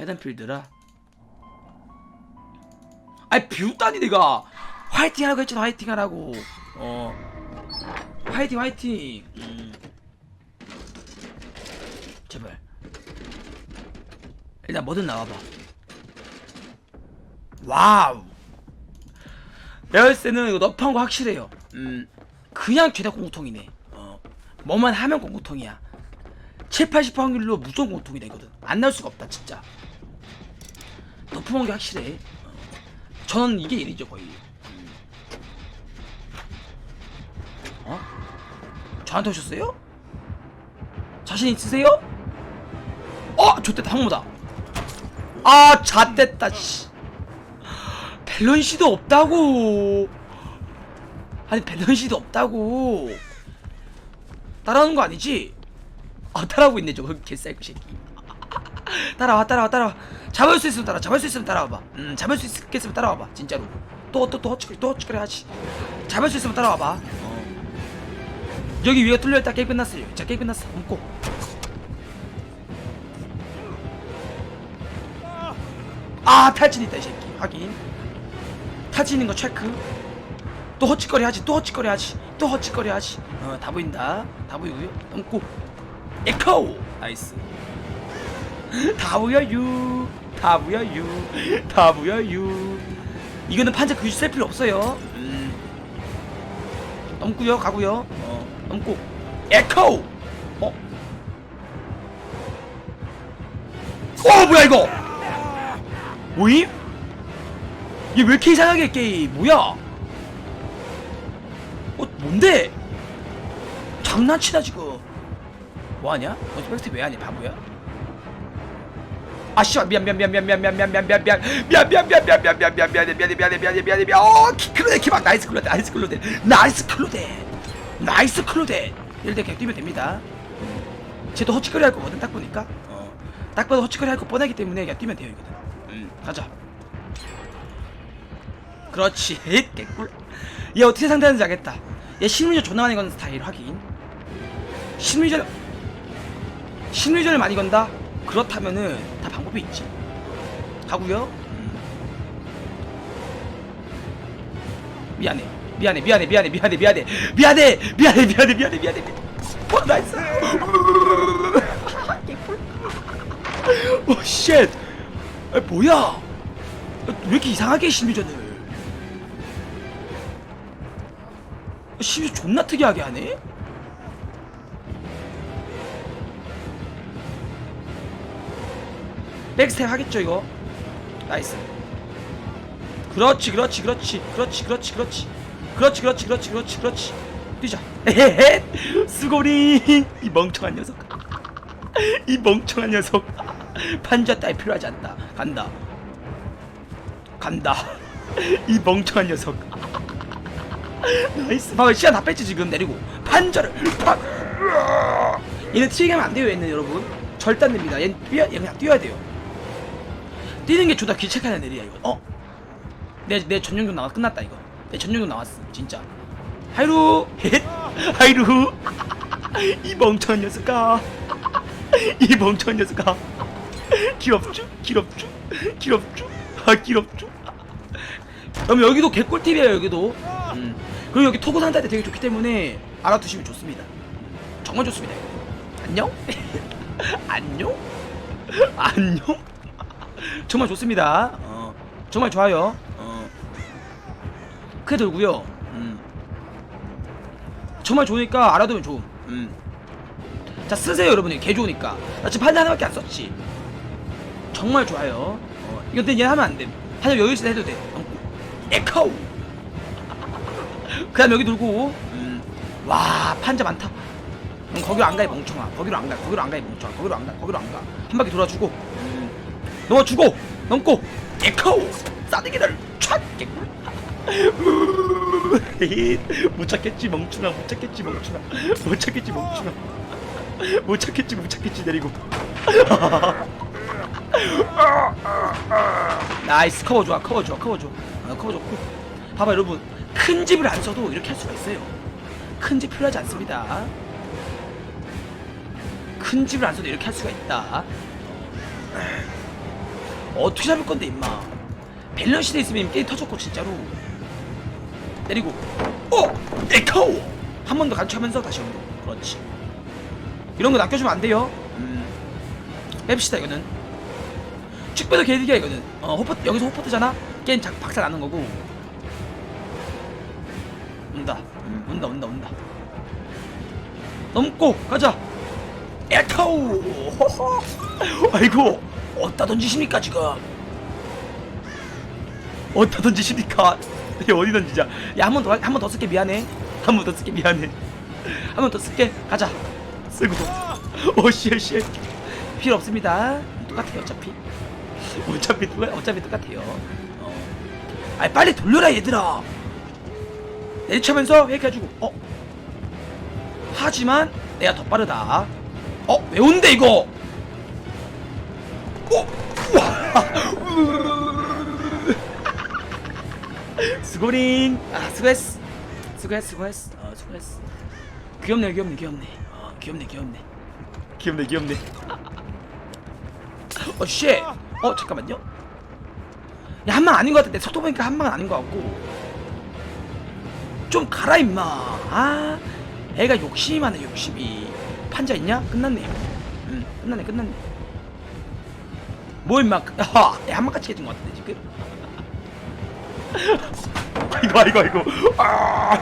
헤든필드라? 아이 비웃다니 내가 화이팅 하라고 했잖아 화이팅 하라고. 어. 화이팅 화이팅. 음. 제발. 일단 뭐든 나와봐. 와우. 때는 이거 너프한 거 확실해요. 음 그냥 죄다 공통이네 어 뭐만 하면 공통이야 7, 80% 확률로 무조건 공통이 되거든 안 나올 수가 없다 진짜 너프한 게 확실해 어. 저는 이게 일이죠 거의 음. 어? 저한테 오셨어요? 자신 있으세요? 어! 좋됐다 항모다 아 잣됐다 씨 밸런시도 없다고 아니 밸런시도 없다고. 따라오는 거 아니지? 아 따라오고 있네 저거 개쌀그 새끼. 따라와 따라와 따라와. 잡을 수 있으면 따라 잡을 수 있으면 따라와봐. 음 잡을 수 있겠으면 따라와봐 진짜로. 또 또또 허치거리 또 허치거리 하지 잡을 수 있으면 따라와봐. 어. 여기 위가 뚫려있다 게임 끝났어요. 자 게임 끝났어. 얹고. 아 탈진 있다 이 새끼. 확인. 탈진 있는 거 체크 또 허치거리 하지 또 허치거리 하지 또 허치거리 하지. 어 다 보인다. 다 보이고요 넘고 에코! 나이스. 다 보여유. 다 보여유. 다 보여유. 이거는 판자 굳이 쓸 필요 없어요. 음. 넘고요 가고요. 어 넘고 에코! 어? 어 뭐야 이거? 뭐임? 얘왜 이렇게 이상하게 해, 게임? 뭐야? 어 뭔데 장난치나 지금 뭐하냐? 너 백스텝 왜 하냐 바보야? 아 씨발 미안 미안 미안 미안 미안 미안 미안 미안 미안 미안 미안 미안 미안 미안 미안 미안 미안 미안해 미안해 미안해 미안해 미안해 미안 어 클로데 키막 나이스 클로데 나이스 클로데 나이스 클로데 나이스 클로데 이럴 때 그냥 뛰면 됩니다 쟤도 허치거리 할 거거든 딱 보니까 어딱 봐도 허치거리 할 거 뻔하기 때문에 그냥 뛰면 돼요 이거든 음 가자 그렇지 개꿀 얘 어떻게 상대하는지 알겠다 얘 심리전 존나 많이 거는 스타일 확인. 심리전 심리전을 많이 건다? 그렇다면은 다 방법이 있지. 가구요. 음. 미안해. 미안해 미안해 미안해 미안해 미안해. 미안해! 미안해 미안해 미안해 미안해 어 나이스! 오쉣! 아, 뭐야? 왜 이렇게 이상하게 해, 심리전을 심리전 존나 특이하게 하네? 백스텝 하겠죠 이거? 나이스. 그렇지 그렇지 그렇지 그렇지 그렇지 그렇지. 그렇지 그렇지 그렇지 그렇지 그렇지. 뛰자. 에헤헤 수고링 이 멍청한 녀석. 이 멍청한 녀석. 판자 따위 필요하지 않다. 간다. 간다. 이 멍청한 녀석 나이스. 봐봐 시간 다 뺐지 지금. 내리고. 판자를 팍. 얘는 튀기면 안 돼요 얘는 여러분. 절대 안 됩니다. 얘는 뛰어, 얘 그냥 뛰어야 돼요. 뛰는 게 존나 귀찮게 일이야 이거. 어? 내, 내 전용도 나와 끝났다 이거. 내 전용도 나왔어 진짜. 하이루. 헷 하이루. 이 멍청한 녀석아. 이 멍청한 녀석아. 기럽주 기럽주 기럽주 아 기럽주 그럼 여기도 개꿀팁이에요 여기도. 음. 그리고 여기 토고 산다때 되게 좋기 때문에 알아두시면 좋습니다 정말 좋습니다. 안녕 안녕 안녕 정말 좋습니다. 어, 정말 좋아요. 어. 크게 들고요. 음. 정말 좋으니까 알아두면 좋음. 음. 자 쓰세요 여러분이 개 좋으니까. 나 지금 판자 하나밖에 안 썼지. 정말 좋아요. 어, 이거 근데 얘 하면 안 돼. 판자 여유 있을 때 해도 돼. 어. 에코. 그 다음 여기 들고. 음. 와 판자 많다. 응, 거기로 안 가, 이 멍청아. 거기로 안 가, 거기로 안 가, 이 멍청아. 거기로 안 가, 거기로 안 가. 한 바퀴 돌아주고. 음. 넘어주고 넘고 에코 싸대기를 촥 개꿀 못 찾겠지 멍충아 못 찾겠지 멍충아 못 찾겠지 멍충아 못 찾겠지 못 찾겠지 내리고 나이스 커버 좋아 커버 좋아 커버 좋아 어, 커버 좋고 봐봐 여러분 큰 집을 안 써도 이렇게 할 수가 있어요 큰 집 필요하지 않습니다. 큰 집을 안 써도 이렇게 할 수가 있다. 어떻게 잡을 건데 임마. 밸런스 돼 있으면 게임 터졌고 진짜로. 때리고 어! 에코! 한번 더 간추하면서 다시 운동. 그렇지. 이런 거 낚여주면 안 돼요. 음. 뺍시다 이거는. 쭉 빼도 개득이야 이거는. 어 호퍼 여기서 호퍼트잖아. 게임 작 박살 나는 거고. 온다. 음, 온다 온다 온다. 넘고 가자. 에카우. 아이고 어디다 던지십니까 지금? 어디다 던지십니까? 어디 던지자? 야한 번 더 한 번 더 쓸게 미안해. 한 번 더 쓸게 미안해. 한 번 더 쓸게 가자. 쓰고. 오씨 씨. 필요 없습니다. 똑같아요 어차피. 어차피 똑같- 어차피 똑같아요. 어. 아니 빨리 돌려라 얘들아. 내리쳐면서 회개해주고 어? 하지만 내가 더 빠르다. 어? 왜 온대 이거? 어? 우와! 수고링. 아 수고했어 수고했어 수고했어 어 수고했어 귀엽네 귀엽네 귀엽네. 어 귀엽네 귀엽네. 귀엽네 귀엽네. 어쉣어 잠깐만요. 야한 방 아닌 것 같은데. 속도 보니까 한 방은 아닌 것 같고 좀 가라 임마. 아 애가 욕심이 많아 욕심이. 판자 있냐? 끝났네. 응 끝났네 끝났네. 뭐 임마? 아, 애한 방같이 해준 것 같은데 지금? 아이고 아이고 아이고. 아.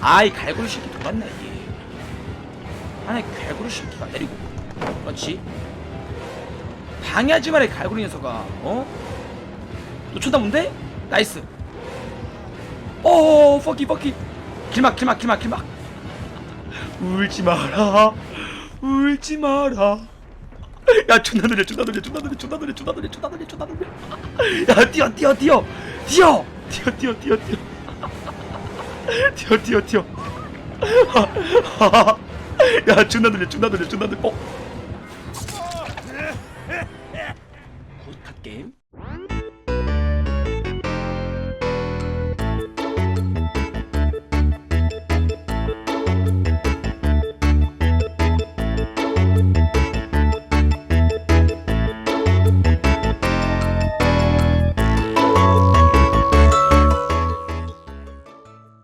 아이 갈고리 새끼 돌았네 이게. 아니 갈고리 새끼가 내리고. 그렇지? 방해하지 이 갈고리 녀석아. 어? 너 쳐다본데? 나이스 오 퍼키 퍼키 길막 길막 길막 길막. 울지 마라. 울지 마라. 야 존나 느려 존나 느려 존나 느려 존나 느려 존나 느려 존나 느려 존나 느려. 야 뛰어 뛰어 뛰어. 뛰어. 뛰어 뛰어 뛰어 뛰어. 뛰어 뛰어 뛰어. 야 존나 느려 존나 느려 존나 느려. 어?